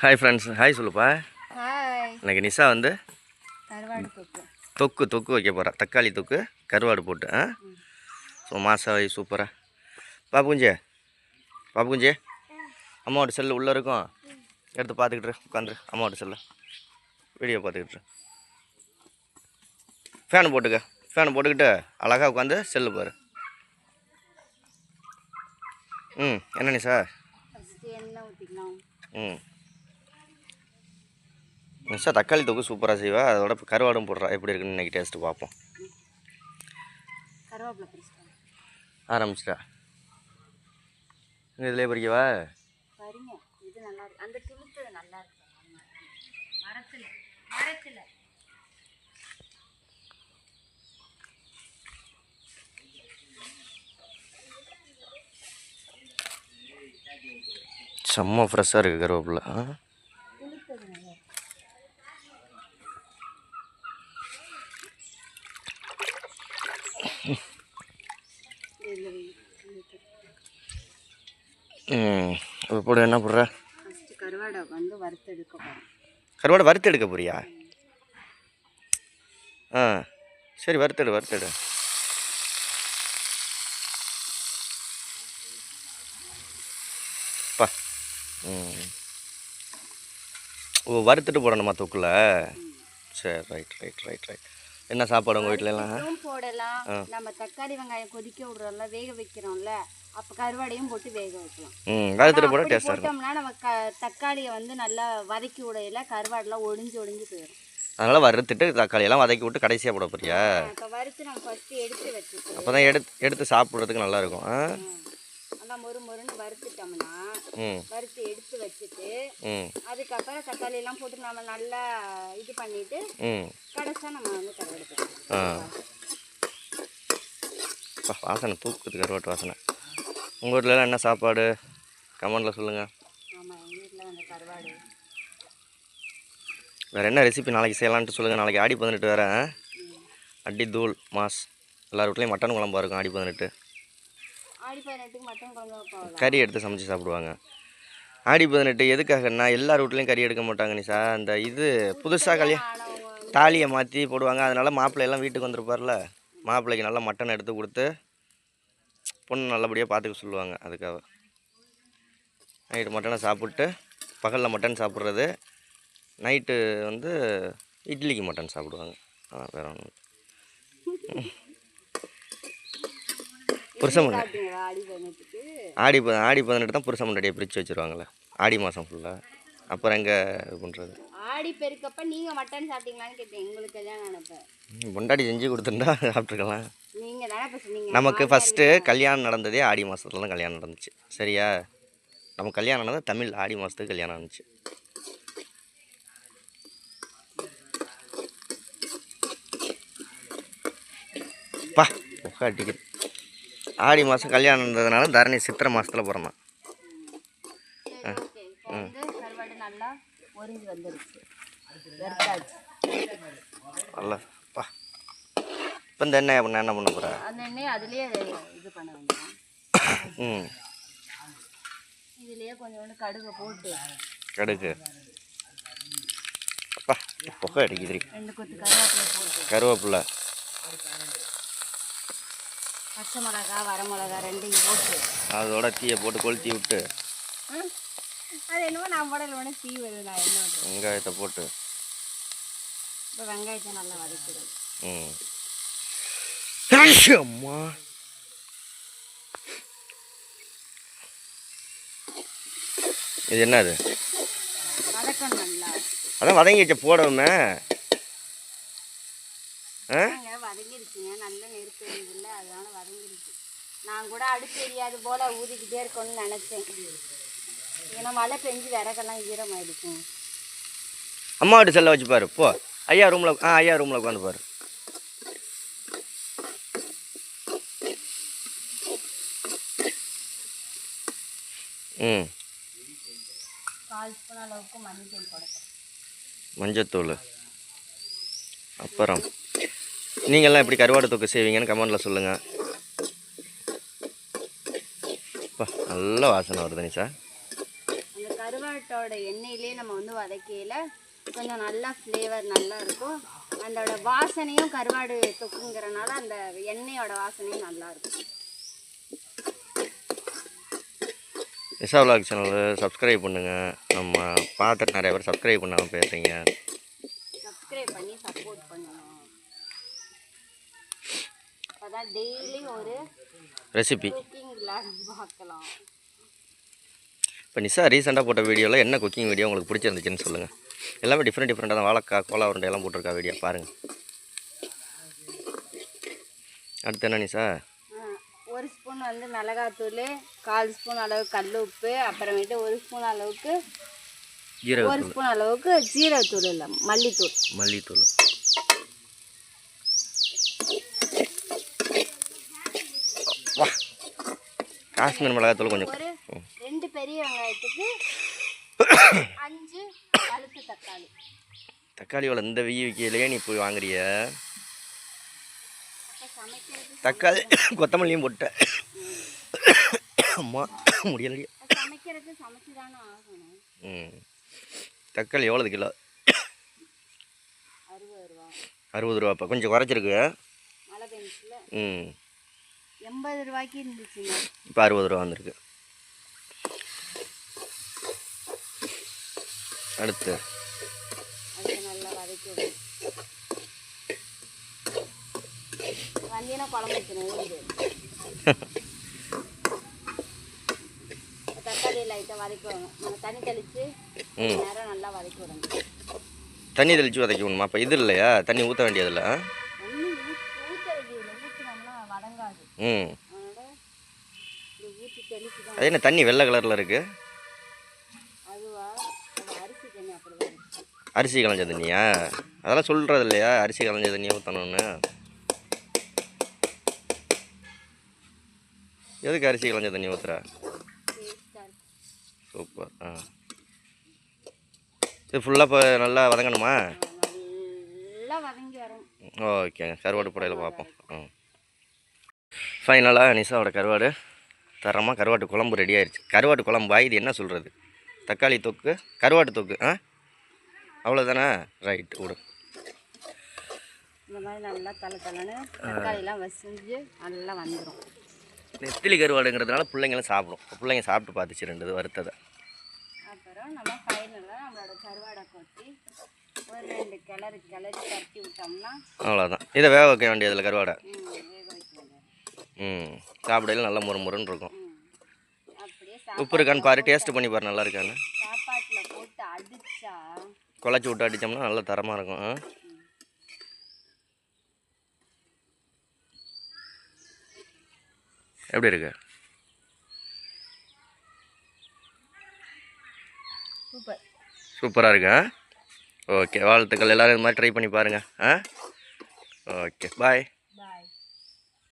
Hi friends hi சொல்லுப்பா. இன்னைக்கு நிஷா வந்து தொக்கு. தொக்கு வைக்க போகிறா தக்காளி தொக்கு கருவாடு போட்டு ஆ? ஸோ மாசாவை சூப்பராக பாப்புக்குஞ்சே பாப்புக்குஞ்சே அம்மாவோட செல்லு உள்ளே இருக்கும். எடுத்து பார்த்துக்கிட்டு உட்காந்துரு. அம்மாவோட செல்லு. வீடியோ பார்த்துக்கிட்டு. ஃபேன் போட்டுக்க. ஃபேன் போட்டுக்கிட்டு அழகாக உட்காந்து செல்லு பாரு. ம் என்ன நிஷா? ம். நிஷா தக்காளி தொக்கு சூப்பராக செய்வா. அதோட கருவாடும் போடுறா. எப்படி இருக்குன்னு இன்னைக்கு டேஸ்ட்டு பார்ப்போம். ஆரம்பிச்சிட்டா? இதிலே பறிக்கவா? சரிங்க இது நல்லா இருக்கு. அந்த துளுத்தது நல்லா இருக்கு. மரத்தில். மரத்தில். செம்ம ஃப்ரெஷ்ஷாக இருக்குது கருவேப்பிலை ஆ துளுத்தது நல்லா இருக்கு ம் இப்போ போடு என்ன போடுற? கருவாடை வந்து வறுத்தெடுக்க கருவாடை வறுத்து எடுக்க போறியா? ஆ சரி வறுத்தெடு வறுத்தெடு. பா ம். ஓ வறுத்துட்டு போடணுமா தொக்குல? சரி ரைட் ரைட் ரைட் ரைட் என்ன சாப்பாடு உங்கள் வீட்டில எல்லாம் இதுவும் போடலாம். நம்ம தக்காளி வெங்காயம் கொதிக்க விடுறோம்ல வேக வைக்கிறோம்ல அப்போ கருவாடையும் போட்டு வேக வைக்கலாம். ம் வறுத்துட்டு போட டேஸ்ட்டாக இருக்கும். நம்ம க தக்காளியை வந்து நல்லா வதக்கி விடையில கருவாடெல்லாம் ஒடிஞ்சு ஒடிஞ்சு போயிடும் அதனால் வறுத்துட்டு தக்காளியெல்லாம் வதக்கி விட்டு கடைசியாக போட போறியா? வறுத்து நம்ம ஃபஸ்ட்டு எடுத்து வச்சுட்டு. அப்போ தான் எடுத்து எடுத்து சாப்பிட்றதுக்கு நல்லா இருக்கும் ஆ? நல்லா மொறு மொறுன்னு வறுத்துட்டோம்னா வறுத்து எடுத்து வச்சுட்டு ம். அதுக்கப்புறம் தக்காளி எல்லாம் போட்டு நம்ம நல்லா இது பண்ணிட்டு ம். கடைசியாக நம்ம வந்து கருவாடு போடணும். ஆ. அப்பா, வாசனை தூக்குது கருவாட்டு வாசனை. உங்கள் வீட்டிலலாம் என்ன சாப்பாடு? கமெண்டில் சொல்லுங்கள் ஆமா எங்கள் வீட்டில் அந்த கருவாடு. வேறு என்ன ரெசிபி நாளைக்கு செய்யலான்ட்டு சொல்லுங்கள் நாளைக்கு ஆடி பதினெட்டு வேறு. அடி தூள் மாஸ். எல்லார் வீட்லேயும் மட்டன் குழம்பா இருக்கும் ஆடி பதினெட்டு. ஆடி பதினெட்டுக்கு மட்டன் குழம்பு வைப்பாங்க கறி எடுத்து சமைச்சு சாப்பிடுவாங்க. ஆடி பதினெட்டு எதுக்காகன்னா எல்லார் ரூட்லேயும் கறி எடுக்க மாட்டாங்க நிஷா. அந்த இது புதுசாக கல்யாணம் தாலியை மாற்றி போடுவாங்க. அதனால் மாப்பிள்ளை எல்லாம் வீட்டுக்கு வந்திருப்பார்ல. மாப்பிள்ளைக்கு நல்லா மட்டன் எடுத்து கொடுத்து பொண்ணு நல்லபடியாக பார்த்துக்க சொல்லுவாங்க. அதுக்காக. நைட்டு மட்டனை சாப்பிட்டு பகலில் மட்டன் சாப்பிட்றது. நைட்டு வந்து இட்லிக்கு மட்டன் சாப்பிடுவாங்க. அதான் வேற ஒன்றும் முன்னாடி. சாப்பிட்டீங்களா ஆடி ஆடி ஆடி பதினெட்டு தான் புருஷன் முன்னாடியே பிரித்து வச்சுருவாங்கள்ல ஆடி மாதம் ஃபுல்லாக அப்புறம் எங்கே இது பண்ணுறது ஆடி பெருக்கப்ப நீங்கள் மட்டன் சாப்பிட்டீங்களான்னு கேட்டேன். எங்களுக்கு கல்யாணம் நினைப்பேன். பொண்டாடி செஞ்சு கொடுத்துருந்தா சாப்பிட்ருக்கலாம் நீங்கள் தானே சொன்னீங்க. நமக்கு ஃபஸ்ட்டு கல்யாணம் நடந்ததே ஆடி மாதத்துல தான் கல்யாணம் நடந்துச்சு. சரியா? நம்ம கல்யாணம் நடந்தது தமிழ் ஆடி மாதத்துக்கு கல்யாணம் நடந்துச்சு. பா அடிக்குது ஆடி மாதம் கல்யாணம் நடந்ததுனால தரணி சித்திரை மாதத்தில் பிறந்தான் நல்லா பா. இப்போ இந்த எண்ணெய் பண்ண என்ன பண்ண போகிற அந்த எண்ணெய் அதுலேயே இது பண்ண வேண்டியதான் ம். இதுலேயே கொஞ்சோண்டு கடுகை போட்டு. கடுகு. அப்பா புகை அடிக்குது ரெண்டு கொத்து கருவேப்பிலை போட்டு. கருவேப்பிலை. பச்சை மிளகா வர மிளகா ரெண்டையும் போட்டு. அதோட தீயை போட்டு கொளுத்தி விட்டு. அது என்னமோ நான் போடல உடனே தீ வருது நான் என்ன வெங்காயத்தை போட்டு. இப்போ வெங்காயத்தை நல்லா வதக்கிடும் ம். அம்மா. இது என்னது அதான் வதங்கி வச்ச போடவுமே ஆ கூட அடுப்பு எரியாது போல ஊதிக்கிட்டே இருக்கணும்னு நினச்சேன். ஏன்னா மழை பெஞ்சு விறகெல்லாம் ஈரமாயிடுச்சு. அம்மாவோட செல்ல வச்சு பாரு போ. ஐயா ரூமில் ஆ ஐயா ரூமில் உட்காந்து பாரு. ம். மஞ்சத்தூள். அப்புறம் நீங்கள்லாம் எப்படி கருவாடு தொக்கு செய்வீங்கன்னு கமெண்டில் சொல்லுங்கள் அப்பா நல்ல வாசனை வருது நிஷா. அந்த கருவாடு கருவாட்டோட எண்ணெயிலே நம்ம வந்து வதக்கையில் கொஞ்சம் நல்லா ஃப்ளேவர் நல்லா இருக்கும். அதோட வாசனையும் கருவாடு தொக்குங்கிறனால அந்த எண்ணெயோட வாசனையும் நல்லா இருக்கும். நிஷா விலாக் சேனல் சப்ஸ்கிரைப் பண்ணுங்கள் நம்ம பார்த்துட்டு நிறைய பேர் சப்ஸ்கிரைப் பண்ணாமல் பேசுகிறீங்க சப்ஸ்கிரைப் பண்ணி சப்போர்ட் பண்ணணும். அதான் டெய்லி ஒரு ரெசிபி. இப்போ நிஷா ரீசெண்டாக போட்ட வீடியோவில் என்ன குக்கிங் வீடியோ உங்களுக்கு பிடிச்சிருந்துச்சுன்னு சொல்லுங்கள் எல்லாமே டிஃப்ரெண்ட் டிஃப்ரெண்ட்டாக தான் வாழைக்காய் கோலா உருண்டை எல்லாம் போட்டிருக்கா வீடியோ. பாருங்கள் அடுத்து என்ன ஆ, ஒரு ஸ்பூன் வந்து மிளகாத்தூள் கால் ஸ்பூன் அளவு கல் உப்பு அப்புறமேட்டு ஒரு ஸ்பூன் அளவுக்கு ஒரு ஸ்பூன் அளவுக்கு ஜீரகத்தூள் இல்லை மல்லித்தூள். மல்லித்தூள். காஷ்மீர் மிளகாத்தூள் கொஞ்சம் ரெண்டு பெரிய வெங்காயத்துக்கு அஞ்சு பழுத்த தக்காளி. தக்காளியோட இந்த வெய்ய விக்கையிலேயே நீ போய் வாங்குறிய? தக்காளி கொத்தமல்லியும் போட்ட. அம்மா முடியலையே. ம். தக்காளி எவ்வளவு கிலோ? அறுபது ரூபா. கொஞ்சம் குறைச்சிருக்கு. ம். எண்பது ரூபாய்க்கு இருந்துச்சுங்க. இப்போ அறுபது ரூபா வந்திருக்கு. அடுத்து. நல்லா வதக்கி விடணும் வந்தீங்கன்னா குழம்பு வைக்கணும் தக்காளி லைட்டாக வதக்கி விடணும் நம்ம தண்ணி தெளித்து நேரம் நல்லா வதக்கி விடணும் தண்ணி தெளித்து வதைக்கணுமா அப்போ இது இல்லையா? தண்ணி ஊற்ற வேண்டியதில்ல தண்ணி ஊத் ஊற்ற வேண்டியதில்லை ஊற்றினோம்னா வதங்காது ம். அது என்ன தண்ணி வெள்ளை கலரில் இருக்குது அரிசி களைஞ்ச தண்ணியா? அதெல்லாம் சொல்கிறது இல்லையா? அரிசி களைஞ்ச தண்ணி ஊற்றணும்னு எதுக்கு அரிசி களைஞ்ச தண்ணி ஊற்றுற சூப்பர் ஆ. இது ஃபுல்லாக இப்போ நல்லா வதங்கணுமா? ஓகேங்க. கருவாடு புடையில் பார்ப்போம் ம். ஃபைனலாக நிஷாவோட கருவாடு. தரமாக கருவாட்டு குழம்பு ரெடி ஆயிடுச்சு கருவாட்டு குழம்பா இது என்ன சொல்கிறது தக்காளி தொக்கு கருவாட்டு தொக்கு ஆ? அவ்வளோதானே ரைட் விடு. இந்த மாதிரி நல்லா தலை தலைன்னு தக்காளிலாம் வசிஞ்சு நல்லா வந்துடும் நெத்திலி கருவாடுங்கிறதுனால பிள்ளைங்களும் சாப்பிடும். பிள்ளைங்க சாப்பிட்டு பார்த்துச்சு ரெண்டு வறுத்ததை. அப்புறம் நம்ம ஃபைனலாக நம்மளோட கருவாடை கொட்டி ஒரு ரெண்டு கிளறு கிளறி தட்டி விட்டோம்னா அவ்வளோதான் இதை வேக வைக்க வேண்டியதில்லை கருவாடை ம், வேக வைக்க வேண்டியது ம் சாப்பிடையில நல்லா முறு முறுன்னு இருக்கும் உப்பு இருக்கான்னு பாரு டேஸ்ட் பண்ணி பாரு நல்லா இருக்கான்னு குழச்சி விட்டு அடித்தோம்னா நல்லா தரமாக இருக்கும் ஆ? எப்படி இருக்கு? சூப்பர். சூப்பராக இருக்கு? ஓகே வாழ்த்துக்கள் எல்லோரும் இது மாதிரி ட்ரை பண்ணி பாருங்கள் ஆ? Okay bye